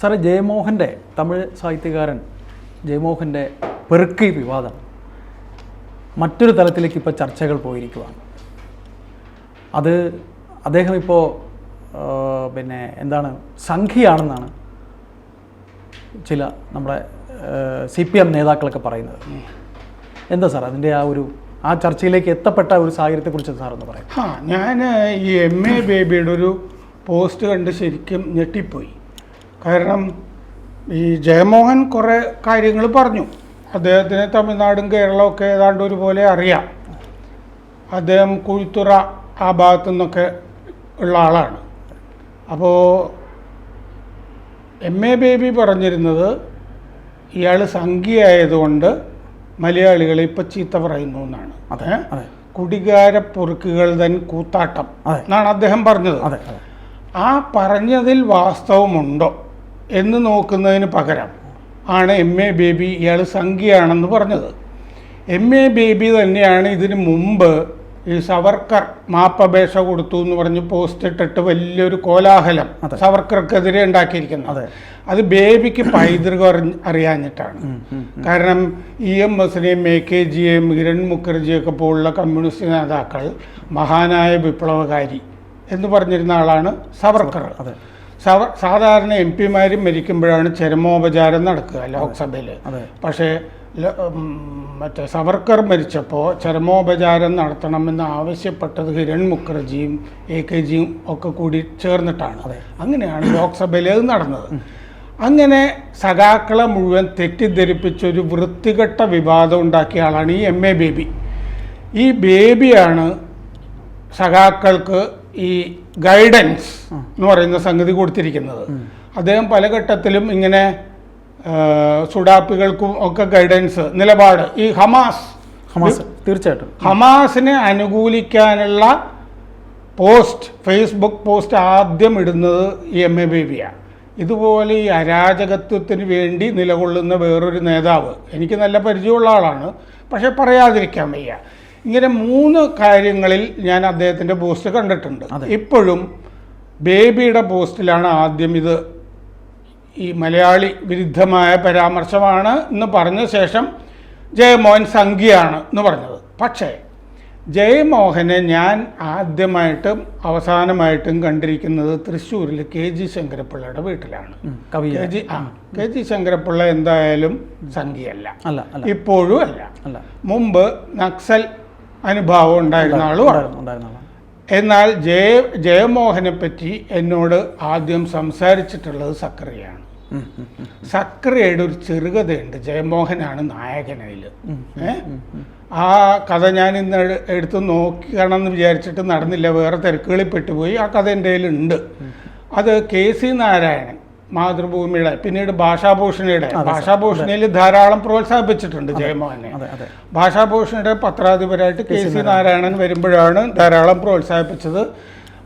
സാറേ ജയമോഹന്റെ തമിഴ് സാഹിത്യകാരൻ ജയമോഹന്റെ പെറുക്കി വിവാദം മറ്റൊരു തലത്തിലേക്ക് ഇപ്പോൾ ചർച്ചകൾ പോയിരിക്കുകയാണ് അത് അദ്ദേഹം ഇപ്പോൾ പിന്നെ എന്താണ് സംഖ്യയാണെന്നാണ് ചില നമ്മുടെ സി പി എം നേതാക്കളൊക്കെ പറയുന്നത്. എന്താ സാർ അതിന്റെ ആ ഒരു ആ ചർച്ചയിലേക്ക് എത്തപ്പെട്ട ഒരു സാഹചര്യത്തെക്കുറിച്ച് ഒന്ന് പറയാം ആ ഞാൻ ഈ എം എ ബേബിയുടെ ഒരു പോസ്റ്റ് കണ്ട് ശരിക്കും ഞെട്ടിപ്പോയി. കാരണം ഈ ജയമോഹൻ കുറേ കാര്യങ്ങൾ പറഞ്ഞു. അദ്ദേഹത്തിന് തമിഴ്നാടും കേരളവും ഒക്കെ ഏതാണ്ട് ഒരുപോലെ അറിയാം. അദ്ദേഹം കുഴിത്തുറ ആ ഭാഗത്തു നിന്നൊക്കെ ഉള്ള ആളാണ്. അപ്പോൾ എം എ ബേബി പറഞ്ഞിരുന്നത് ഇയാൾ സംഖ്യയായതുകൊണ്ട് മലയാളികളെ ഇപ്പം ചീത്ത പറയുന്നു എന്നാണ്. അതെ കുടികാരപ്പൊറുക്കുകൾ തൻ കൂത്താട്ടം എന്നാണ് അദ്ദേഹം പറഞ്ഞത്. ആ പറഞ്ഞതിൽ വാസ്തവമുണ്ടോ? എന്ന് നോക്കുന്നതിന് പകരം ആണ് എം എ ബേബി ഇയാൾ സംഖ്യയാണെന്ന് പറഞ്ഞത്. എം എ ബേബി തന്നെയാണ് ഇതിനു മുമ്പ് ഈ സവർക്കർ മാപ്പപേക്ഷ കൊടുത്തു എന്ന് പറഞ്ഞ് പോസ്റ്റ് ഇട്ടിട്ട് വലിയൊരു കോലാഹലം. സവർക്കർക്കെതിരെ ഉണ്ടാക്കിയിരിക്കുന്നത്. അതെ. ബേബിക്ക് പൈതൃകം അറിയാഞ്ഞിട്ടാണ്. കാരണം ഇ എം എസിനെയും എ കെ ജിയെയും കിരൺ മുഖർജിയൊക്കെ പോലുള്ള കമ്മ്യൂണിസ്റ്റ് നേതാക്കൾ മഹാനായ വിപ്ലവകാരി എന്ന് പറഞ്ഞിരുന്ന ആളാണ് സവർക്കർ. അതെ. സാധാരണ എം പിമാരും മരിക്കുമ്പോഴാണ് ചരമോപചാരം നടക്കുക ലോക്സഭയിൽ. പക്ഷേ മറ്റേ സവർക്കർ മരിച്ചപ്പോൾ ചരമോപചാരം നടത്തണമെന്ന് ആവശ്യപ്പെട്ടത് കിരൺ മുഖർജിയും എ കെ ജിയും ഒക്കെ കൂടി ചേർന്നിട്ടാണ്. അങ്ങനെയാണ് ലോക്സഭയിൽ അത് നടന്നത്. അങ്ങനെ സഖാക്കളെ മുഴുവൻ തെറ്റിദ്ധരിപ്പിച്ചൊരു വൃത്തികെട്ട വിവാദം ഉണ്ടാക്കിയ ആളാണ് ഈ എം എ ബേബി. ഈ ബേബിയാണ് സഖാക്കൾക്ക് ഈ ഗൈഡൻസ് എന്ന് പറയുന്ന സംഗതി കൊടുത്തിരിക്കുന്നത്. അദ്ദേഹം പല ഘട്ടത്തിലും ഇങ്ങനെ സുഡാപ്പുകൾക്കും ഒക്കെ ഗൈഡൻസ് നിലപാട്. ഈ ഹമാസ് ഹമാസ് തീർച്ചയായിട്ടും. ഹമാസിനെ അനുകൂലിക്കാനുള്ള പോസ്റ്റ് ഫേസ്ബുക്ക് പോസ്റ്റ് ആദ്യം ഇടുന്നത് ഈ എം എ ബേബിയാണ് ഇതുപോലെ ഈ അരാജകത്വത്തിന് വേണ്ടി നിലകൊള്ളുന്ന വേറൊരു നേതാവ്. എനിക്ക് നല്ല പരിചയമുള്ള ആളാണ്. പക്ഷെ പറയാതിരിക്കാൻ വയ്യ. ഇങ്ങനെ മൂന്ന് കാര്യങ്ങളിൽ ഞാൻ അദ്ദേഹത്തിന്റെ പോസ്റ്റ് കണ്ടിട്ടുണ്ട്. ഇപ്പോഴും ബേബിയുടെ പോസ്റ്റിലാണ് ആദ്യം ഇത് ഈ മലയാളി വിരുദ്ധമായ പരാമർശമാണ് എന്ന് പറഞ്ഞ ശേഷം ജയമോഹൻ സംഖ്യയാണ് എന്ന് പറഞ്ഞത്. പക്ഷേ ജയമോഹനെ ഞാൻ ആദ്യമായിട്ടും അവസാനമായിട്ടും കണ്ടിരിക്കുന്നത് തൃശ്ശൂരിൽ കെ ജി ശങ്കരപ്പിള്ളയുടെ വീട്ടിലാണ്. കവി കെ ജി ആ കെ ജി ശങ്കരപ്പിള്ള എന്തായാലും സംഖ്യയല്ല ഇപ്പോഴും അല്ല. മുമ്പ് നക്സൽ അനുഭാവം ഉണ്ടായിരുന്ന ആളുമാണ് എന്നാൽ ജയ ജയമോഹനെ പറ്റി എന്നോട് ആദ്യം സംസാരിച്ചിട്ടുള്ളത് സക്രിയാണ്. സക്രിയയുടെ ഒരു ചെറുകഥയുണ്ട്. ജയമോഹനാണ് നായകനയിൽ ആ കഥ ഞാൻ ഇന്ന് എട്- എടുത്ത് നോക്കണം എന്ന് വിചാരിച്ചിട്ട് നടന്നില്ല. വേറെ തിരക്കുകളിൽ പെട്ടുപോയി. ആ കഥ എന്റെ കയ്യിലുണ്ട്. അത് കെ സി നാരായണൻ മാതൃഭൂമിയുടെ പിന്നീട് ഭാഷാഭൂഷണിയുടെ. ഭാഷാഭൂഷണിയിൽ ധാരാളം പ്രോത്സാഹിപ്പിച്ചിട്ടുണ്ട് ജയമോഹനെ. ഭാഷാഭൂഷണിയുടെ പത്രാധിപരായിട്ട് കെ സി നാരായണൻ. വരുമ്പോഴാണ് ധാരാളം പ്രോത്സാഹിപ്പിച്ചത്.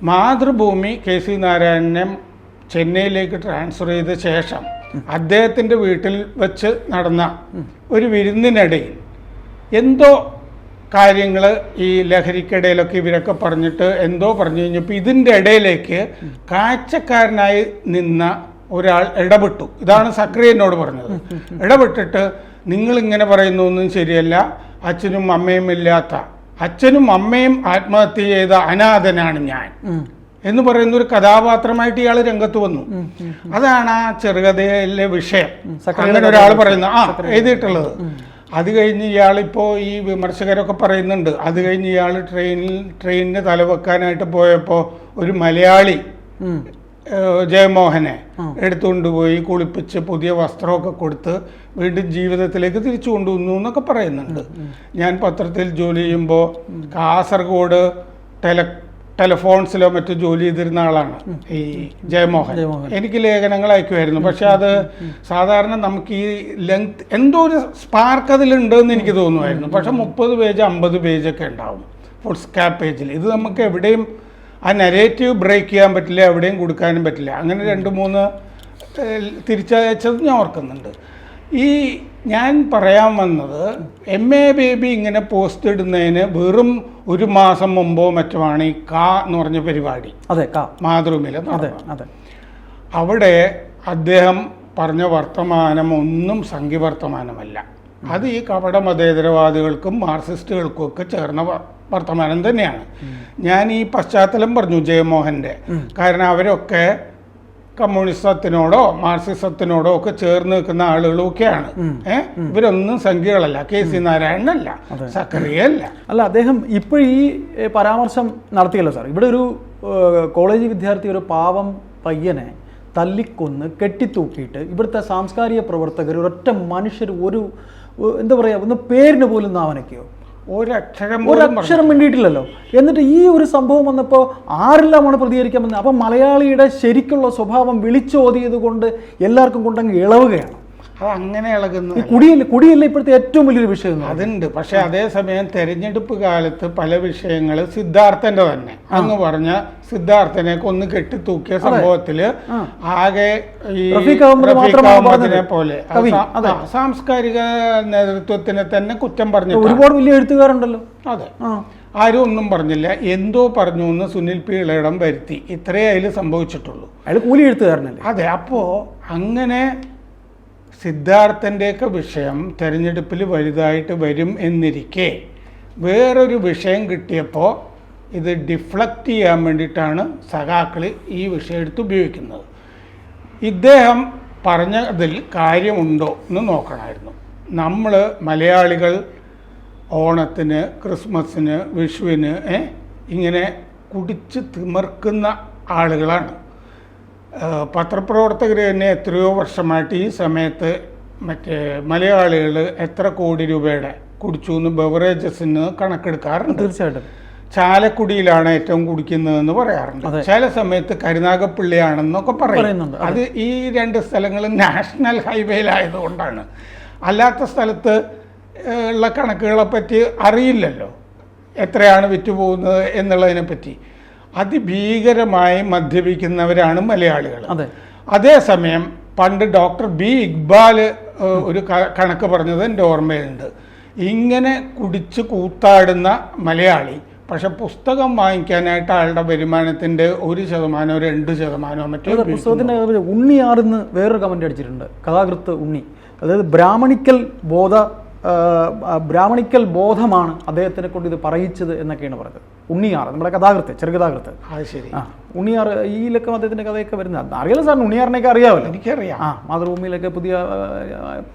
മാതൃഭൂമി കെ സി നാരായണനെ ചെന്നൈയിലേക്ക് ട്രാൻസ്ഫർ ചെയ്ത ശേഷം അദ്ദേഹത്തിന്റെ വീട്ടിൽ വെച്ച് നടന്ന ഒരു വിരുന്നിനിടയിൽ എന്തോ കാര്യങ്ങൾ ഈ ലഹരിക്കിടയിലൊക്കെ ഇവരൊക്കെ പറഞ്ഞിട്ട് എന്തോ പറഞ്ഞു കഴിഞ്ഞപ്പോൾ ഇതിന്റെ ഇടയിലേക്ക് കാഴ്ചക്കാരനായി നിന്ന ഒരാൾ ഇടപെട്ടു. ഇതാണ് സക്രിയ എന്നോട് പറഞ്ഞത്. ഇടപെട്ടിട്ട് നിങ്ങൾ ഇങ്ങനെ പറയുന്നൊന്നും ശരിയല്ല. അച്ഛനും അമ്മയും ഇല്ലാത്ത അച്ഛനും അമ്മയും ആത്മഹത്യ ചെയ്ത അനാഥനാണ് ഞാൻ എന്ന് പറയുന്ന ഒരു കഥാപാത്രമായിട്ട് ഇയാൾ രംഗത്ത് വന്നു. അതാണ് ആ ചെറുകഥയിലെ വിഷയം. അങ്ങനെ ഒരാൾ പറയുന്നത് ആ എഴുതിയിട്ടുള്ളത്. അത് കഴിഞ്ഞ് ഇയാളിപ്പോൾ ഈ വിമർശകരൊക്കെ പറയുന്നുണ്ട്. അത് കഴിഞ്ഞ് ഇയാൾ ട്രെയിനിൽ ട്രെയിനിന് തലവെക്കാനായിട്ട് പോയപ്പോൾ ഒരു മലയാളി ജയമോഹനെ എടുത്തുകൊണ്ടുപോയി കുളിപ്പിച്ച് പുതിയ വസ്ത്രമൊക്കെ കൊടുത്ത് വീണ്ടും ജീവിതത്തിലേക്ക് തിരിച്ചു കൊണ്ടുവന്നു എന്നൊക്കെ പറയുന്നുണ്ട്. ഞാൻ പത്രത്തിൽ ജോലി ചെയ്യുമ്പോൾ കാസർഗോഡ് ടെല ടെലഫോൺസിലോ മറ്റോ ജോലി ചെയ്തിരുന്ന ആളാണ് ഈ ജയമോഹൻ. എനിക്ക് ലേഖനങ്ങൾ അയക്കുമായിരുന്നു. പക്ഷെ അത് സാധാരണ നമുക്ക് ഈ ലെങ്ത് എന്തോ ഒരു സ്പാർക്ക് അതിലുണ്ട് എന്ന് എനിക്ക് തോന്നുമായിരുന്നു. പക്ഷെ മുപ്പത് പേജ് അമ്പത് പേജൊക്കെ ഉണ്ടാവും. ഫുഡ് സ്കാപ്പ് പേജിൽ. ഇത് നമുക്ക് എവിടെയും ആ നെഗറ്റീവ് ബ്രേക്ക് ചെയ്യാൻ പറ്റില്ല എവിടെയും കൊടുക്കാനും പറ്റില്ല. അങ്ങനെ രണ്ട് മൂന്ന് തിരിച്ചയച്ചത് ഞാൻ ഓർക്കുന്നുണ്ട്. ഈ ഞാൻ പറയാൻ വന്നത് എം എ ബേബി ഇങ്ങനെ പോസ്റ്റ് ഇടുന്നതിന് വെറും ഒരു മാസം മുമ്പോ മറ്റുമാണ് ഈ കാ എന്ന് പറഞ്ഞ പരിപാടി. അതെ കാ. മാതൃഭൂമിയിൽ അതെ അതെ. അവിടെ അദ്ദേഹം പറഞ്ഞ വർത്തമാനം ഒന്നും സംഖ്യ വർത്തമാനമല്ല അത് ഈ കപട മതേതരവാദികൾക്കും മാർക്സിസ്റ്റുകൾക്കും ഒക്കെ ചേർന്ന വർത്തമാനം തന്നെയാണ്. ഞാൻ ഈ പശ്ചാത്തലം പറഞ്ഞു ജയമോഹന്റെ. കാരണം അവരൊക്കെ കമ്മ്യൂണിസത്തിനോടോ മാർക്സിസത്തിനോടോ ഒക്കെ ചേർന്ന് നിൽക്കുന്ന ആളുകളൊക്കെയാണ്. ഏഹ് ഇവരൊന്നും സംഖ്യകളല്ല. K C നാരായണനല്ല. സക്കറിയല്ല അല്ല അദ്ദേഹം ഇപ്പോൾ ഈ പരാമർശം നടത്തിയല്ലോ സാർ. ഇവിടെ ഒരു കോളേജ് വിദ്യാർത്ഥി ഒരു പാവം പയ്യനെ തല്ലിക്കൊന്ന് കെട്ടിത്തൂക്കിയിട്ട് ഇവിടുത്തെ സാംസ്കാരിക പ്രവർത്തകർ ഒരൊറ്റ മനുഷ്യർ ഒരു എന്താ പറയുക ഒന്ന് പേരിന് പോലും നാവനയ്ക്കോ? ഒരക്ഷരം ഒരക്ഷരം വേണ്ടിയിട്ടില്ലല്ലോ എന്നിട്ട് ഈ ഒരു സംഭവം വന്നപ്പോൾ ആരെല്ലാമാണ് പ്രതികരിക്കാൻ വന്നത് അപ്പം മലയാളിയുടെ ശരിക്കുള്ള സ്വഭാവം വിളിച്ചോതിയത് കൊണ്ട് എല്ലാവർക്കും കൊണ്ടങ്ങ് ഇളവുകയാണ്. അത് അങ്ങനെ ഇളകുന്നു. കുടിയില്ല കുടിയില്ല ഇപ്പോഴത്തെ ഏറ്റവും വലിയൊരു വിഷയം. അതുണ്ട്. പക്ഷെ അതേസമയം തെരഞ്ഞെടുപ്പ് കാലത്ത് പല വിഷയങ്ങൾ സിദ്ധാർത്ഥന്റെ തന്നെ. അങ്ങ് പറഞ്ഞ സിദ്ധാർത്ഥനെ കൊന്ന് കെട്ടിത്തൂക്കിയ സംഭവത്തിൽ ആകെ ഈ റഫീഖ്. പോലെ. സാംസ്കാരിക നേതൃത്വത്തിനെ തന്നെ കുറ്റം പറഞ്ഞു ഒരുപാട് വലിയ എഴുത്തുകാരുണ്ടല്ലോ. അതെ. ആരും ഒന്നും പറഞ്ഞില്ല. എന്തോ പറഞ്ഞു എന്ന് സുനിൽ പി ഇളയിടം വരുത്തി. ഇത്രയേ അതിൽ സംഭവിച്ചിട്ടുള്ളൂ. അയാൾ കൂലി എഴുത്തുകാരനല്ലേ? അതെ. അപ്പോ അങ്ങനെ സിദ്ധാർത്ഥന്റെയൊക്കെ വിഷയം തിരഞ്ഞെടുപ്പിൽ വലുതായിട്ട് വരും എന്നിരിക്കെ വേറൊരു വിഷയം കിട്ടിയപ്പോൾ ഇത് ഡിഫ്ലക്റ്റ് ചെയ്യാൻ വേണ്ടിയിട്ടാണ് സഖാക്കൾ ഈ വിഷയം എടുത്ത് ഉപയോഗിക്കുന്നത്. ഇദ്ദേഹം പറഞ്ഞതിൽ കാര്യമുണ്ടോ എന്ന് നോക്കണമായിരുന്നു. നമ്മൾ മലയാളികൾ ഓണത്തിന് ക്രിസ്മസിന് വിഷുവിന് ഇങ്ങനെ കുടിച്ച് തിമർക്കുന്ന ആളുകളാണ്. പത്രപ്രവർത്തകർ തന്നെ എത്രയോ വർഷമായിട്ട് ഈ സമയത്ത് മറ്റേ മലയാളികൾ എത്ര കോടി രൂപയുടെ കുടിച്ചു എന്ന് ബെവറേജസിന് കണക്കെടുക്കാറുണ്ട്. തീർച്ചയായിട്ടും. ചാലക്കുടിയിലാണ് ഏറ്റവും കുടിക്കുന്നതെന്ന് പറയാറുണ്ട്. ചില സമയത്ത് കരുനാഗപ്പള്ളിയാണെന്നൊക്കെ പറയുന്നുണ്ട്, അത്. ഈ രണ്ട് സ്ഥലങ്ങളും നാഷണൽ ഹൈവേയിലായതുകൊണ്ടാണ്. അല്ലാത്ത സ്ഥലത്ത് ഉള്ള കണക്കുകളെ പറ്റി അറിയില്ലല്ലോ. എത്രയാണ് വിറ്റുപോകുന്നത് എന്നുള്ളതിനെ പറ്റി. അതിഭീകരമായി മദ്യപിക്കുന്നവരാണ് മലയാളികൾ. അതേസമയം പണ്ട് ഡോക്ടർ ബി ഇക്ബാൽ ഒരു കണക്ക് പറഞ്ഞത് എന്റെ ഓർമ്മയിലുണ്ട്. ഇങ്ങനെ കുടിച്ച് കൂത്താടുന്ന മലയാളി പക്ഷെ പുസ്തകം വാങ്ങിക്കാനായിട്ട് ആളുടെ വരുമാനത്തിന്റെ ഒരു ശതമാനമോ രണ്ട് ശതമാനമോ മറ്റോ പുസ്തകത്തിന്റെ ഉണ്ണിയാറിന്ന് വേറൊരു കമന്റ് അടിച്ചിട്ടുണ്ട്. കഥാകൃത്ത് ഉണ്ണി. അതായത് ബ്രാഹ്മണിക്കൽ ബോധ ബ്രാഹ്മണിക്കൽ ബോധമാണ് അദ്ദേഹത്തിനെ കൊണ്ട് ഇത് പറയിച്ചത് എന്നൊക്കെയാണ് പറഞ്ഞത്. ഉണ്ണിയാർ നമ്മുടെ കഥാകൃത്ത് ചെറുകഥാകൃത്ത്. ശരി. ആ ഉണ്ണിയാർ ഈ ലക്കം അദ്ദേഹത്തിന്റെ കഥയൊക്കെ വരുന്നത് അറിയാലോ സാറിന് ഉണ്ണിയാറിനെയൊക്കെ അറിയാമല്ലോ. എനിക്കറിയാം. ആ മാതൃഭൂമിയിലൊക്കെ പുതിയ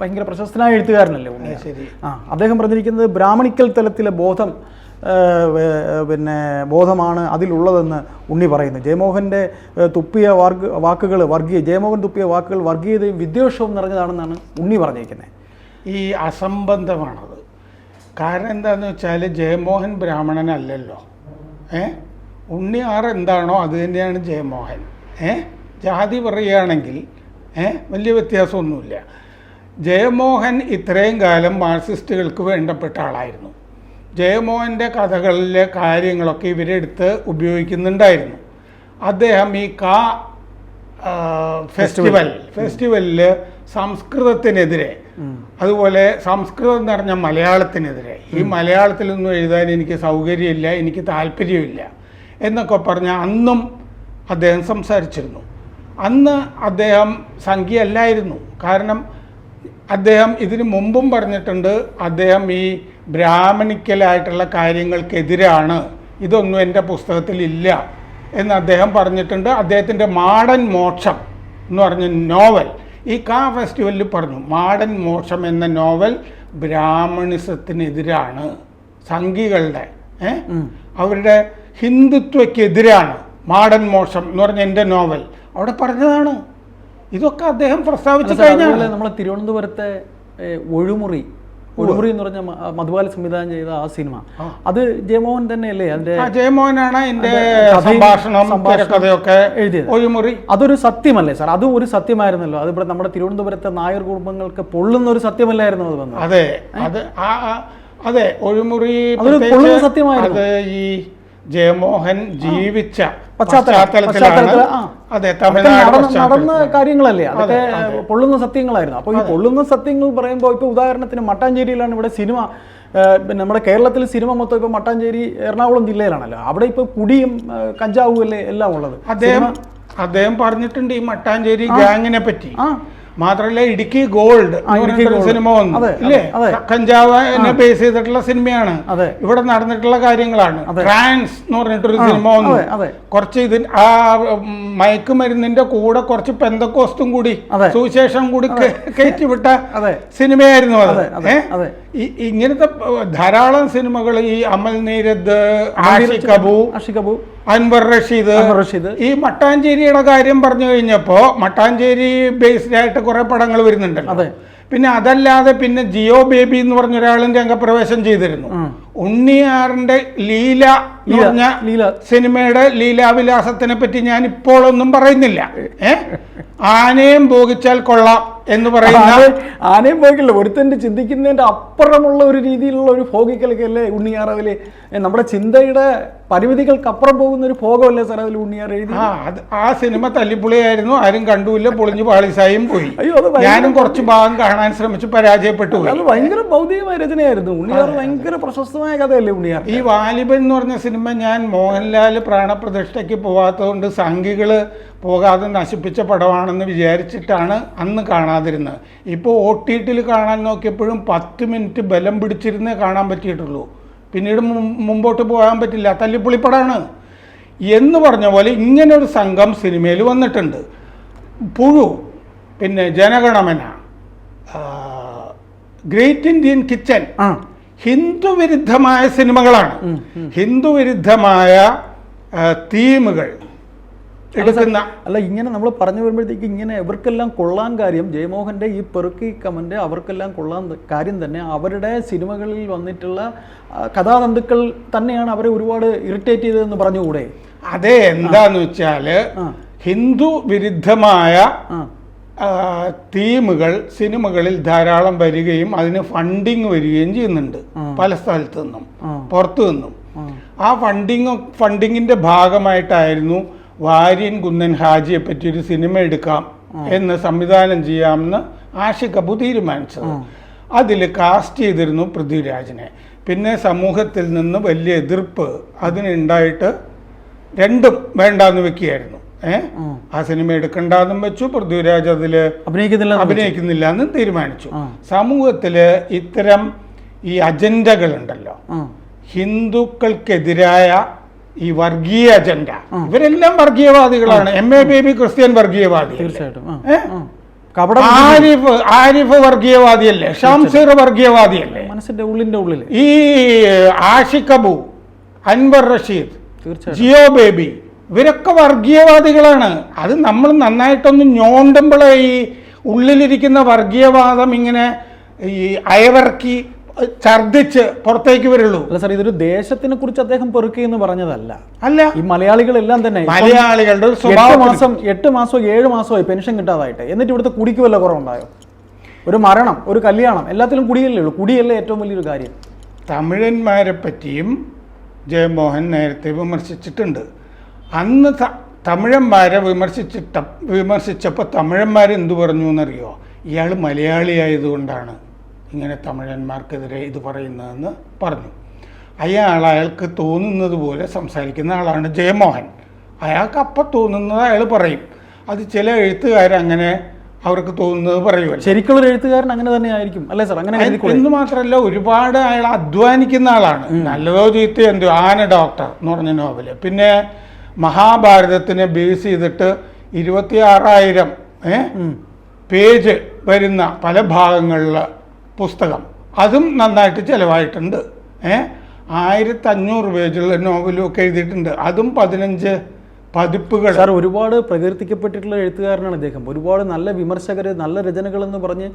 ഭയങ്കര പ്രശസ്തനായ എഴുത്തുകാരനല്ലേ ഉണ്ണിയാർ? ശരി. ആ അദ്ദേഹം പറഞ്ഞിരിക്കുന്നത് ബ്രാഹ്മണിക്കൽ തലത്തിലെ ബോധം പിന്നെ ബോധമാണ് അതിലുള്ളതെന്ന് ഉണ്ണി പറയുന്നു. ജയമോഹന്റെ തുപ്പിയ വാക്കുകൾ വർഗീയ ജയമോഹൻ തുപ്പിയ വാക്കുകൾ വർഗീയതയും വിദ്വേഷവും നിറഞ്ഞതാണെന്നാണ് ഉണ്ണി പറഞ്ഞിരിക്കുന്നത്. ഈ അസംബന്ധമാണത്. കാരണം എന്താന്ന് വെച്ചാൽ ജയമോഹൻ ബ്രാഹ്മണനല്ലല്ലോ. ഏ? ഉണ്ണിയാർ എന്താണോ അത് തന്നെയാണ് ജയമോഹൻ. ഏ? ജാതി പറയുകയാണെങ്കിൽ ഏ? വലിയ വ്യത്യാസമൊന്നുമില്ല. ജയമോഹൻ ഇത്രയും കാലം മാർക്സിസ്റ്റുകൾക്ക് വേണ്ടപ്പെട്ട ആളായിരുന്നു. ജയമോഹന്റെ കഥകളിലെ കാര്യങ്ങളൊക്കെ ഇവരെടുത്ത് ഉപയോഗിക്കുന്നുണ്ടായിരുന്നു. അദ്ദേഹം ഈ കാ ഫെസ്റ്റിവൽ. ഫെസ്റ്റിവലിൽ സംസ്കൃതത്തിനെതിരെ അതുപോലെ സംസ്കൃതം നിറഞ്ഞ മലയാളത്തിനെതിരെ ഈ മലയാളത്തിൽ നിന്നും എഴുതാൻ എനിക്ക് സൗകര്യമില്ല എനിക്ക് താല്പര്യമില്ല എന്നൊക്കെ പറഞ്ഞ അന്നും അദ്ദേഹം സംസാരിച്ചിരുന്നു. അന്ന് അദ്ദേഹം സംഖ്യയല്ലായിരുന്നു. കാരണം അദ്ദേഹം ഇതിനു മുമ്പും പറഞ്ഞിട്ടുണ്ട് അദ്ദേഹം ഈ ബ്രാഹ്മണിക്കലായിട്ടുള്ള കാര്യങ്ങൾക്കെതിരാണ് ഇതൊന്നും എന്റെ പുസ്തകത്തിൽ ഇല്ല എന്ന് അദ്ദേഹം പറഞ്ഞിട്ടുണ്ട്. അദ്ദേഹത്തിന്റെ മാടൻ മോക്ഷം എന്ന് പറഞ്ഞ നോവൽ ഈ കാ ഫെസ്റ്റിവലിൽ പറഞ്ഞു മാടൻ മോക്ഷം എന്ന നോവൽ ബ്രാഹ്മണിസത്തിനെതിരാണ് സംഘികളുടെ ഏ? അവരുടെ ഹിന്ദുത്വക്കെതിരാണ് മാടൻ മോക്ഷം എന്ന് പറഞ്ഞ എന്റെ നോവൽ. അവിടെ പറഞ്ഞതാണ്. ഇതൊക്കെ അദ്ദേഹം പ്രസ്താവിച്ചു കഴിഞ്ഞാൽ നമ്മളെ തിരുവനന്തപുരത്തെ ഒഴുമുറി ഒഴുമുറി എന്ന് പറഞ്ഞ മധുബാല സംവിധാനം ചെയ്ത ആ സിനിമ. അത് ജയമോഹൻ തന്നെയല്ലേ അതിന്റെ ജയമോഹനാണ് എന്റെ എഴുതിയത്. ഒഴിമുറി. അതൊരു സത്യമല്ലേ സാർ? അതും ഒരു സത്യമായിരുന്നല്ലോ. അത് ഇവിടെ നമ്മുടെ തിരുവനന്തപുരത്തെ നായർ കുടുംബങ്ങൾക്ക് പൊള്ളുന്ന ഒരു സത്യമല്ലായിരുന്നു അത് വന്നത്. അതെ. അത് അതെ ഒഴിമുറി. അത് ഈ ജയമോഹൻ ജീവിച്ച പശ്ചാത്തലം- പശ്ചാത്തലത്തിലാണ് പശ്ചാത്തലത്തിൽ, ആ. അതെ നടന്ന കാര്യങ്ങളല്ലേ? അതൊക്കെ പൊള്ളുന്ന സത്യങ്ങളായിരുന്നു. അപ്പോൾ ഈ പൊള്ളുന്ന സത്യങ്ങൾ പറയുമ്പോൾ ഇപ്പോൾ ഉദാഹരണത്തിന് മട്ടാഞ്ചേരിയിലാണ് ഇവിടെ സിനിമ പിന്നെ നമ്മുടെ കേരളത്തിൽ സിനിമ മൊത്തം ഇപ്പോൾ മട്ടാഞ്ചേരി എറണാകുളം ജില്ലയിലാണല്ലോ. അവിടെ ഇപ്പോൾ കുടിയും കഞ്ചാവും അല്ലേ എല്ലാം ഉള്ളത്? അദ്ദേഹം അദ്ദേഹം പറഞ്ഞിട്ടുണ്ട് ഈ മട്ടാഞ്ചേരി ഗ്യാങ്ങിനെ പറ്റി. ആ മാത്രല്ല ഇടുക്കി ഗോൾഡ്. സിനിമ വന്നു. അല്ലേ കഞ്ചാവ് എന്നെ ബേസ് ചെയ്തിട്ടുള്ള സിനിമയാണ്. ഇവിടെ നടന്നിട്ടുള്ള കാര്യങ്ങളാണ്. ട്രാൻസ് എന്ന് പറഞ്ഞിട്ടൊരു സിനിമ വന്നു. കുറച്ച് ഇതിൻ ആ മയക്കുമരുന്നിന്റെ കൂടെ കുറച്ച് പെന്തക്കോസ്തും കൂടി സുവിശേഷം കൂടി കയറ്റിവിട്ട. സിനിമയായിരുന്നു അത്. ഇങ്ങനത്തെ ധാരാളം സിനിമകൾ ഈ അമൽ നീരദ് ആഷി കപൂർ. അൻവർ റഷീദ് റഷീദ്. ഈ മട്ടാഞ്ചേരിയുടെ കാര്യം പറഞ്ഞു കഴിഞ്ഞപ്പോ മട്ടാഞ്ചേരി ബേസ്ഡ് ആയിട്ട് കുറെ പടങ്ങൾ വരുന്നുണ്ടല്ലോ അതെ. പിന്നെ അതല്ലാതെ പിന്നെ ജിയോ ബേബി എന്ന് പറഞ്ഞ ഒരാളും രംഗപ്രവേശം ചെയ്തിരുന്നു. ഉണ്ണിയാറിന്റെ ലീല എന്ന് പറഞ്ഞ ലീല. സിനിമയുടെ ലീലാവിലാസത്തിനെ പറ്റി ഞാൻ ഇപ്പോഴൊന്നും പറയുന്നില്ല. ഏ? ആനയും ഭോഗിച്ചാൽ കൊള്ളാം എന്ന് പറയുന്ന ആന- ആനയും ഭോഗിക്കില്ല? ഒരുത്തന്റെ ചിന്തിക്കുന്നതിന്റെ അപ്പുറമുള്ള ഒരു രീതിയിലുള്ള ഒരു ഭോഗിക്കലൊക്കെ അല്ലേ ഉണ്ണിയാറവിൽ നമ്മുടെ ചിന്തയുടെ പരിമിതികൾക്ക് അപ്പുറം പോകുന്ന ഒരു ഭോഗമല്ലേ സാർ അതിൽ ഉണ്ണിയാർ എഴുതി? ആ അത് ആ സിനിമ തല്ലിപ്പൊളിയായിരുന്നു ആരും കണ്ടുമില്ല. പൊളിഞ്ഞു പാളിസായും പോയി. അയ്യോ, അത് ഭയങ്കര- ഞാനും കുറച്ച് ഭാഗം കാണാൻ ശ്രമിച്ചു പരാജയപ്പെട്ടു പോയി. അത് ഭയങ്കര ഭൗതികമായ രചനയായിരുന്നു. ഉണ്ണിയാർ ഭയങ്കര പ്രശസ്തമായ കഥയല്ലേ ഉണ്ണിയാർ? ഈ വാലിബൻ എന്ന് പറഞ്ഞ സിനിമ ഞാൻ മോഹൻലാൽ പ്രാണപ്രതിഷ്ഠയ്ക്ക് പോകാത്തതുകൊണ്ട് സംഘികൾ പോകാതെ നശിപ്പിച്ച പടമാണെന്ന് വിചാരിച്ചിട്ടാണ് അന്ന് കാണാതിരുന്നത്. ഇപ്പോൾ ഒ ടി ടിയിൽ കാണാൻ നോക്കിയപ്പോഴും പത്ത് മിനിറ്റ് ബലം പിടിച്ചിരുന്നേ കാണാൻ പറ്റിയിട്ടുള്ളൂ. പിന്നീട് മുമ്പോട്ട് പോകാൻ പറ്റില്ല. തല്ലിപ്പുളിപ്പടാണ്. എന്ന് പറഞ്ഞ പോലെ ഇങ്ങനെ ഒരു സംഘം സിനിമയിൽ വന്നിട്ടുണ്ട്. പുഴു പിന്നെ ജനഗണമന ഗ്രേറ്റ് ഇന്ത്യൻ കിച്ചൻ ആ ഹിന്ദു വിരുദ്ധമായ സിനിമകളാണ് ഹിന്ദുവിരുദ്ധമായ തീമുകൾ എടുക്കുന്ന അല്ല ഇങ്ങനെ നമ്മൾ പറഞ്ഞു വരുമ്പോഴത്തേക്ക് ഇങ്ങനെ ഇവർക്കെല്ലാം കൊള്ളാൻ കാര്യം ജയമോഹന്റെ ഈ പെറുക്കി കമന്റ് അവർക്കെല്ലാം കൊള്ളാൻ കാര്യം തന്നെ. അവരുടെ സിനിമകളിൽ വന്നിട്ടുള്ള കഥാതന്തുക്കൾ തന്നെയാണ് അവരെ ഒരുപാട് ഇറിറ്റേറ്റ് ചെയ്തതെന്ന് പറഞ്ഞുകൂടെ? അതെ എന്താന്ന് വെച്ചാൽ ഹിന്ദു വിരുദ്ധമായ തീമുകൾ സിനിമകളിൽ ധാരാളം വരികയും അതിന് ഫണ്ടിങ് വരികയും ചെയ്യുന്നുണ്ട്. പല സ്ഥലത്തു നിന്നും. പുറത്തു നിന്നും. ആ. ആ ഫണ്ടിങ് ഫണ്ടിങ്ങിന്റെ ഭാഗമായിട്ടായിരുന്നു വാര്യൻ കുന്നൻ ഹാജിയെ പറ്റി ഒരു സിനിമ എടുക്കാം എന്ന് സംവിധാനം ചെയ്യാമെന്ന് ആഷിഖ് അബു തീരുമാനിച്ചത്. അതിൽ കാസ്റ്റ് ചെയ്തിരുന്നു പൃഥ്വിരാജിനെ. പിന്നെ സമൂഹത്തിൽ നിന്ന് വലിയ എതിർപ്പ് അതിനുണ്ടായിട്ട് രണ്ടും വേണ്ടാന്ന് വെക്കുകയായിരുന്നു. ഏ? ആ. സിനിമ എടുക്കണ്ടെന്നും വെച്ചു പൃഥ്വിരാജ് അതിൽ അഭിനയിക്കുന്നില്ല അഭിനയിക്കുന്നില്ല എന്ന് തീരുമാനിച്ചു. സമൂഹത്തിൽ ഇത്തരം ഈ അജണ്ടകൾ ഉണ്ടല്ലോ ഹിന്ദുക്കൾക്കെതിരായ ഈ വർഗീയ അജണ്ട. ഇവരെല്ലാം വർഗീയവാദികളാണ്. എം എ ബേബി ക്രിസ്ത്യൻ വർഗീയവാദി തീർച്ചയായിട്ടും. ആരിഫ് ആരിഫ് വർഗീയവാദിയല്ലേ? ഷംസീർ വർഗീയവാദിയല്ലേ? മനസ്സിന്റെ ഉള്ളിന്റെ ഉള്ളിൽ ഈ ആഷിഖ് അബു അൻവർ റഷീദ് ജിയോ ബേബി ഇവരൊക്കെ വർഗീയവാദികളാണ്. അത് നമ്മൾ നന്നായിട്ടൊന്ന് ഞോണ്ടുമ്പോഴേ ഈ ഉള്ളിലിരിക്കുന്ന വർഗീയവാദം ഇങ്ങനെ ഈ അയവിറക്കി ഛർദിച്ച് പുറത്തേക്ക് വരുള്ളൂ. അല്ല സാർ ഇതൊരു ദേശത്തിനെ കുറിച്ച് അദ്ദേഹം പെറുക്കി എന്ന് പറഞ്ഞതല്ല. അല്ല. ഈ മലയാളികളെല്ലാം തന്നെ മലയാളികളുടെ മാസം എട്ട് മാസമോ ഏഴ് മാസമായി പെൻഷൻ കിട്ടാതായിട്ട്. എന്നിട്ട് ഇവിടുത്തെ കുടിക്ക് വല്ല കുറവുണ്ടായോ? ഒരു മരണം ഒരു കല്യാണം എല്ലാത്തിലും കുടിയല്ലേ ഉള്ളൂ. കുടിയല്ലേ ഏറ്റവും വലിയൊരു കാര്യം. തമിഴന്മാരെ പറ്റിയും ജയമോഹൻ നേരത്തെ വിമർശിച്ചിട്ടുണ്ട്. അന്ന് ത- തമിഴന്മാരെ വിമർശിച്ചിട്ട വിമർശിച്ചപ്പോൾ തമിഴന്മാർ എന്തു പറഞ്ഞു എന്നറിയോ? ഇയാൾ മലയാളിയായതുകൊണ്ടാണ് ഇങ്ങനെ തമിഴന്മാർക്കെതിരെ ഇത് പറയുന്നതെന്ന് പറഞ്ഞു. അയാൾ അയാൾക്ക് തോന്നുന്നത് പോലെ സംസാരിക്കുന്ന ആളാണ് ജയമോഹൻ. അയാൾക്ക് അപ്പം തോന്നുന്നത് അയാൾ പറയും. അത് ചില എഴുത്തുകാരങ്ങനെ അവർക്ക് തോന്നുന്നത് പറയുമല്ലോ. ശരിക്കുള്ള എഴുത്തുകാരൻ അങ്ങനെ തന്നെ ആയിരിക്കും. അല്ലേ സാർ? അങ്ങനെ? എന്ന് മാത്രമല്ല ഒരുപാട് അയാൾ അധ്വാനിക്കുന്ന ആളാണ്. നല്ലതോ ചീത്തയോ എന്തോ. ആന ഡോക്ടർ എന്ന് പറഞ്ഞ നോവൽ. പിന്നെ മഹാഭാരതത്തിനെ ബേസ് ചെയ്തിട്ട് ഇരുപത്തി ആറായിരം. പേജ് വരുന്ന പല ഭാഗങ്ങളിലെ പുസ്തകം. അതും നന്നായിട്ട് ചിലവായിട്ടുണ്ട് ഏ. ആയിരത്തഞ്ഞൂറ് പേജുള്ള നോവലും ഒക്കെ എഴുതിയിട്ടുണ്ട്. അതും പതിനഞ്ച് പതിപ്പുകൾ സാർ ഒരുപാട് പ്രകീർത്തിക്കപ്പെട്ടിട്ടുള്ള എഴുത്തുകാരനാണ് അദ്ദേഹം. ഒരുപാട് നല്ല വിമർശകർ നല്ല രചനകൾ എന്ന് പറഞ്ഞ്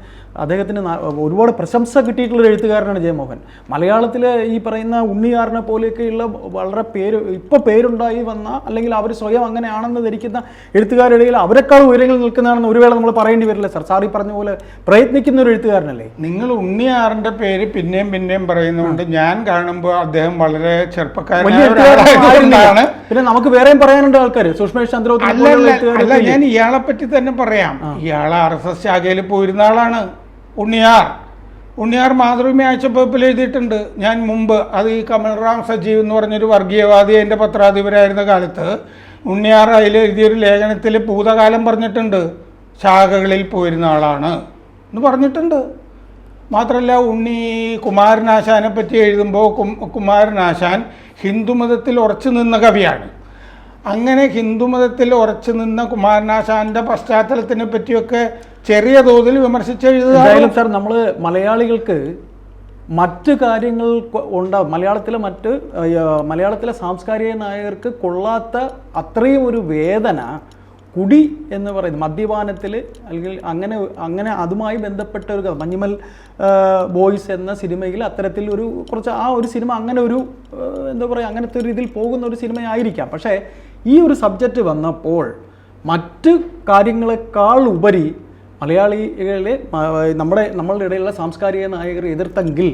അദ്ദേഹത്തിന് ഒരുപാട് പ്രശംസ കിട്ടിയിട്ടുള്ള ഒരു എഴുത്തുകാരനാണ് ജയമോഹൻ. മലയാളത്തിലെ ഈ പറയുന്ന ഉണ്ണിയാറിനെ പോലെയൊക്കെയുള്ള വളരെ പേര് ഇപ്പോൾ പേരുണ്ടായി വന്ന അല്ലെങ്കിൽ അവർ സ്വയം അങ്ങനെയാണെന്ന് ധരിക്കുന്ന എഴുത്തുകാരുടെ ഇടയിൽ അവരെക്കാൾ ഉയരങ്ങളിൽ നിൽക്കുന്നതാണെന്ന് ഒരു വേള നമ്മൾ പറയേണ്ടി വരില്ല സാർ. സാർ ഈ പറഞ്ഞ പോലെ പ്രയത്നിക്കുന്ന ഒരു എഴുത്തുകാരനല്ലേ? നിങ്ങൾ ഉണ്ണിയാറിന്റെ പേര് പിന്നെയും പിന്നെയും പറയുന്നുണ്ട്. ഞാൻ കാണുമ്പോൾ അദ്ദേഹം വളരെ. ഒരാളായതുകൊണ്ടാണ് പിന്നെ നമുക്ക് വേറെയും പറയാനുണ്ട്. ആൾക്കാർ സുഷ്മേഷ് ചന്ദ്രോത്തി അല്ല? ഞാൻ ഇയാളെ പറ്റി തന്നെ പറയാം. ഇയാളെ ആർ എസ് എസ് ശാഖയിൽ പോയിരുന്ന ആളാണ് ഉണ്ണിയാർ. ഉണ്ണിയാർ മാതൃഭൂമി ആഴ്ചപ്പതിപ്പിൽ എഴുതിയിട്ടുണ്ട്. ഞാൻ മുമ്പ് അത് ഈ കമൽറാം സജീവ് എന്ന് പറഞ്ഞൊരു വർഗീയവാദി എന്റെ പത്രാധിപരായിരുന്ന കാലത്ത് ഉണ്ണിയാർ അതിൽ എഴുതിയൊരു ലേഖനത്തിൽ ഭൂതകാലം പറഞ്ഞിട്ടുണ്ട്. ശാഖകളിൽ പോയിരുന്ന ആളാണ് എന്ന് പറഞ്ഞിട്ടുണ്ട്. മാത്രമല്ല ഉണ്ണി കുമാരനാശാനെ പറ്റി എഴുതുമ്പോൾ കുമാരനാശാൻ ഹിന്ദുമതത്തിൽ ഉറച്ചു നിന്ന കവിയാണ്. അങ്ങനെ ഹിന്ദുമതത്തിൽ ഉറച്ചു നിന്ന കുമാരനാശാന്റെ പശ്ചാത്തലത്തിനെ പറ്റിയൊക്കെ ചെറിയ തോതിൽ വിമർശിച്ചെഴുതുക എന്തായാലും സാർ നമ്മൾ മലയാളികൾക്ക് മറ്റ് കാര്യങ്ങൾ ഉണ്ടാവും മലയാളത്തിലെ മറ്റ് മലയാളത്തിലെ സാംസ്കാരിക നായകർക്ക് കൊള്ളാത്ത അത്രയും ഒരു വേദന കുടി എന്ന് പറയുന്നത് മദ്യപാനത്തിൽ അല്ലെങ്കിൽ അങ്ങനെ അങ്ങനെ അതുമായി ബന്ധപ്പെട്ട ഒരു കഥ മഞ്ഞുമൽ ബോയ്സ് എന്ന സിനിമയിൽ അത്തരത്തിൽ ഒരു കുറച്ച് ആ ഒരു സിനിമ അങ്ങനെ ഒരു എന്താ പറയുക അങ്ങനത്തെ ഒരു ഇതിൽ പോകുന്ന ഒരു സിനിമയായിരിക്കാം. പക്ഷേ ഈ ഒരു സബ്ജക്റ്റ് വന്നപ്പോൾ മറ്റ് കാര്യങ്ങളെക്കാൾ ഉപരി മലയാളികളെ നമ്മുടെ നമ്മളുടെ ഇടയിലുള്ള സാംസ്കാരിക നായകർ എതിർത്തെങ്കിൽ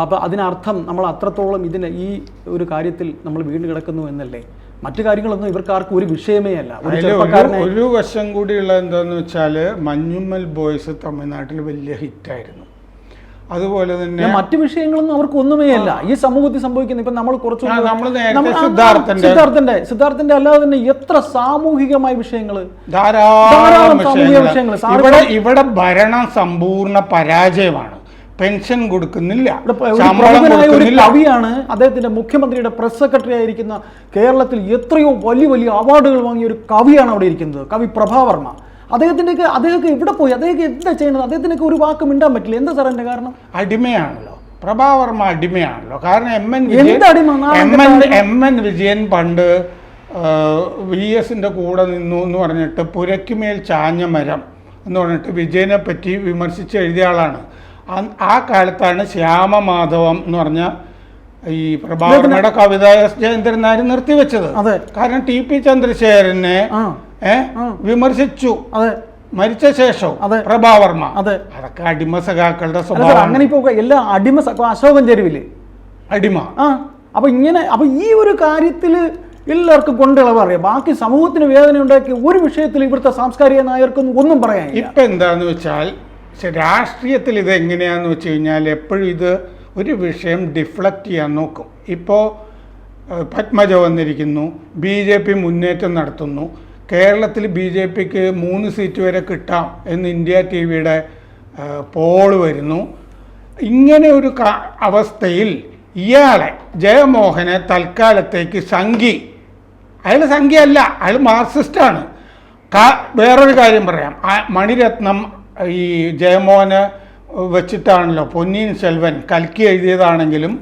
അപ്പോൾ അതിനർത്ഥം നമ്മൾ അത്രത്തോളം ഇതിന് ഈ ഒരു കാര്യത്തിൽ നമ്മൾ വീണ് കിടക്കുന്നു എന്നല്ലേ? മറ്റു കാര്യങ്ങളൊന്നും ഇവർക്ക് ആർക്കും ഒരു വിഷയമേ അല്ല. ഒരു വശം കൂടിയുള്ള എന്താന്ന് വെച്ചാൽ മഞ്ഞുമ്മൽ ബോയ്സ് തമിഴ്നാട്ടിൽ വലിയ ഹിറ്റായിരുന്നു അതുപോലെ തന്നെ മറ്റു വിഷയങ്ങളൊന്നും അവർക്ക് ഒന്നുമേ അല്ല. ഈ സമൂഹത്തിൽ സംഭവിക്കുന്ന ഇപ്പൊ നമ്മൾ കുറച്ചു സിദ്ധാർത്ഥന്റെ- സിദ്ധാർത്ഥന്റെ അല്ലാതെ തന്നെ എത്ര സാമൂഹികമായ വിഷയങ്ങൾ ധാരാളം സാമൂഹിക വിഷയങ്ങൾ. ഇവിടെ ഇവിടെ ഭരണം സമ്പൂർണ പരാജയമാണ്. പെൻഷൻ കൊടുക്കുന്നില്ല. ഒരു കവിയാണ് അദ്ദേഹത്തിന്റെ മുഖ്യമന്ത്രിയുടെ പ്രസ് സെക്രട്ടറി ആയിരിക്കുന്ന കേരളത്തിൽ എത്രയോ വലിയ വലിയ അവാർഡുകൾ വാങ്ങിയ ഒരു കവിയാണ് അവിടെ ഇരിക്കുന്നത്. കവി പ്രഭാവർമ്മ. അദ്ദേഹത്തിന്റെ അദ്ദേഹമൊക്കെ ഇവിടെ പോയി? അദ്ദേഹം എന്താ ചെയ്യുന്നത്? അദ്ദേഹത്തിനൊക്കെ ഒരു വാക്ക് മിണ്ടാൻ പറ്റില്ല. എന്താ സാർ എന്റെ കാരണം? അടിമയാണല്ലോ. പ്രഭാവർമ്മ അടിമയാണല്ലോ. കാരണം M N M N M N Vijayan പണ്ട് വി എസിന്റെ കൂടെ നിന്നു എന്ന് പറഞ്ഞിട്ട് പുരയ്ക്കുമേൽ ചാഞ്ഞ മരം എന്ന് പറഞ്ഞിട്ട് വിജയനെ പറ്റി വിമർശിച്ച് എഴുതിയ ആളാണ്. ആ- കാലത്താണ് ശ്യാമമാധവം എന്ന് പറഞ്ഞ ഈ പ്രഭാവർമ്മയുടെ കവിത എസ് ജയേന്ദ്രൻ നായർ നിർത്തിവെച്ചത്. കാരണം ടി പി ചന്ദ്രശേഖരനെ വിമർശിച്ചു. അതെ. മരിച്ച ശേഷം അതെ. പ്രഭാവർമ്മ. അതെ. അതൊക്കെ അടിമ സഖാക്കളുടെ സ്വഭാവം അങ്ങനെ ഇപ്പൊ എല്ലാ അടിമ അശോകൻ ചെരുവിൽ അടിമ. ആ. അപ്പൊ ഇങ്ങനെ അപ്പൊ ഈ ഒരു കാര്യത്തിൽ എല്ലാവർക്കും കൊണ്ടിളവ് അറിയാം. ബാക്കി സമൂഹത്തിന് വേദന ഉണ്ടാക്കിയ ഒരു വിഷയത്തിൽ ഇവിടുത്തെ സാംസ്കാരിക നായർക്കൊന്നും ഒന്നും പറയാൻ ഇപ്പൊ എന്താന്ന് വെച്ചാൽ രാഷ്ട്രീയത്തിൽ ഇത് എങ്ങനെയാന്ന് വെച്ച് കഴിഞ്ഞാൽ എപ്പോഴും ഇത് ഒരു വിഷയം ഡിഫ്ലക്റ്റ് ചെയ്യാൻ നോക്കും. ഇപ്പോൾ പത്മജ വന്നിരിക്കുന്നു ബി ജെ പി മുന്നേറ്റം നടത്തുന്നു. കേരളത്തിൽ ബി ജെ പിക്ക് മൂന്ന് സീറ്റ് വരെ കിട്ടാം എന്ന് ഇന്ത്യ ടി വിയുടെ പോൾ വരുന്നു. ഇങ്ങനെ ഒരു അവസ്ഥയിൽ ഇയാളെ ജയമോഹനെ തൽക്കാലത്തേക്ക് സംഘി. അയാൾ സംഖ്യയല്ല അയാൾ മാർക്സിസ്റ്റാണ്. വേറൊരു കാര്യം പറയാം. മണിരത്നം ഈ ജയമോഹന് വെച്ചിട്ടാണല്ലോ പൊന്നിയിൻ സെൽവൻ കൽക്കി എഴുതിയതാണെങ്കിലും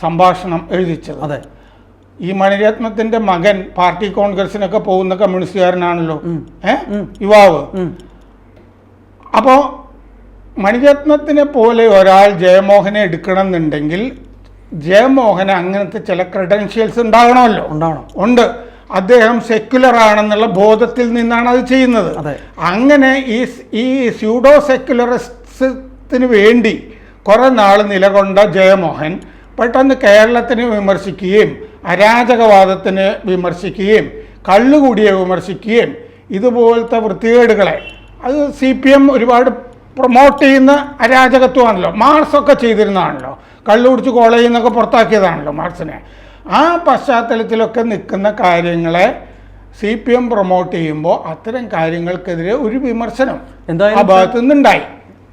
സംഭാഷണം എഴുതിച്ചത്. അതെ. ഈ മണിരത്നത്തിന്റെ മകൻ പാർട്ടി കോൺഗ്രസിനൊക്കെ പോകുന്ന കമ്മ്യൂണിസ്റ്റുകാരനാണല്ലോ. ഏ? യുവാവ്. അപ്പോ മണിരത്നത്തിനെ പോലെ ഒരാൾ ജയമോഹനെ എടുക്കണം എന്നുണ്ടെങ്കിൽ ജയമോഹന് അങ്ങനത്തെ ചില ക്രെഡൻഷ്യൽസ് ഉണ്ടാകണമല്ലോ. ഉണ്ടാവണം. ഉണ്ട്. അദ്ദേഹം സെക്യുലർ ആണെന്നുള്ള ബോധത്തിൽ നിന്നാണ് അത് ചെയ്യുന്നത്. അങ്ങനെ ഈ ഈ സ്യൂഡോ സെക്യുലറിസത്തിന് വേണ്ടി കുറെ നാൾ നിലകൊണ്ട ജയമോഹൻ പെട്ടെന്ന് കേരളത്തിനെ വിമർശിക്കുകയും അരാജകവാദത്തിന് വിമർശിക്കുകയും കള്ളുകൂടിയെ വിമർശിക്കുകയും ഇതുപോലത്തെ വൃത്തികേടുകളെ അത് സി പി എം ഒരുപാട് പ്രൊമോട്ട് ചെയ്യുന്ന അരാജകത്വമാണല്ലോ. മാർസൊക്കെ ചെയ്തിരുന്നതാണല്ലോ. കള്ളു കുടിച്ച് കോളേജിൽ നിന്നൊക്കെ പുറത്താക്കിയതാണല്ലോ മാർക്സിനെ ആ പശ്ചാത്തലത്തിലൊക്കെ നിൽക്കുന്ന കാര്യങ്ങളെ സി പി എം പ്രൊമോട്ട് ചെയ്യുമ്പോൾ അത്തരം കാര്യങ്ങൾക്കെതിരെ ഒരു വിമർശനം ആ ഭാഗത്തു നിന്നുണ്ടായി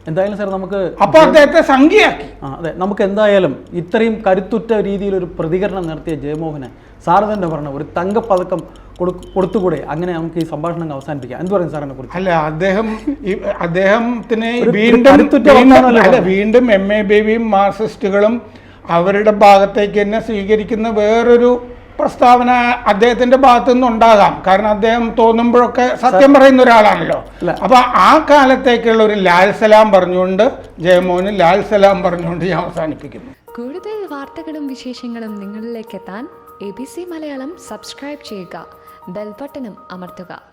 എന്തായാലും സാർ നമുക്ക് അപ്പൊ അദ്ദേഹത്തെ സംഖ്യയാക്കി. ആ അതെ നമുക്ക് എന്തായാലും ഇത്രയും കരുത്തുറ്റ രീതിയിൽ ഒരു പ്രതികരണം നടത്തിയ ജയമോഹന് സാർ തന്നെ പറഞ്ഞ ഒരു തങ്കപ്പതക്കം കൊടു- കൊടുത്തുകൂടെ? അങ്ങനെ നമുക്ക് ഈ സംഭാഷണം അവസാനിപ്പിക്കാം. എന്ത് പറയും സാറിനെ കുറിച്ച്? അല്ല അദ്ദേഹം അദ്ദേഹത്തിന് വീണ്ടും വീണ്ടും എം എ ബേബിയും മാർക്സിസ്റ്റുകളും അവരുടെ ഭാഗത്തേക്ക് തന്നെ സ്വീകരിക്കുന്ന വേറൊരു പ്രസ്താവന അദ്ദേഹത്തിന്റെ ഭാഗത്തു നിന്നുണ്ടാകാം കാരണം അദ്ദേഹം തോന്നുമ്പോഴൊക്കെ സത്യം പറയുന്ന ഒരാളാണല്ലോ. അപ്പൊ ആ കാലത്തേക്കുള്ള ഒരു ലാൽ സലാം പറഞ്ഞുകൊണ്ട് ജയമോഹന് ലാൽ സലാം പറഞ്ഞുകൊണ്ട് ഞാൻ അവസാനിപ്പിക്കുന്നു. കൂടുതൽ വാർത്തകളും വിശേഷങ്ങളും നിങ്ങളിലേക്ക് എത്താൻ A B C Malayalam subscribe ചെയ്യുക. ബെൽബട്ടനും അമർത്തുക.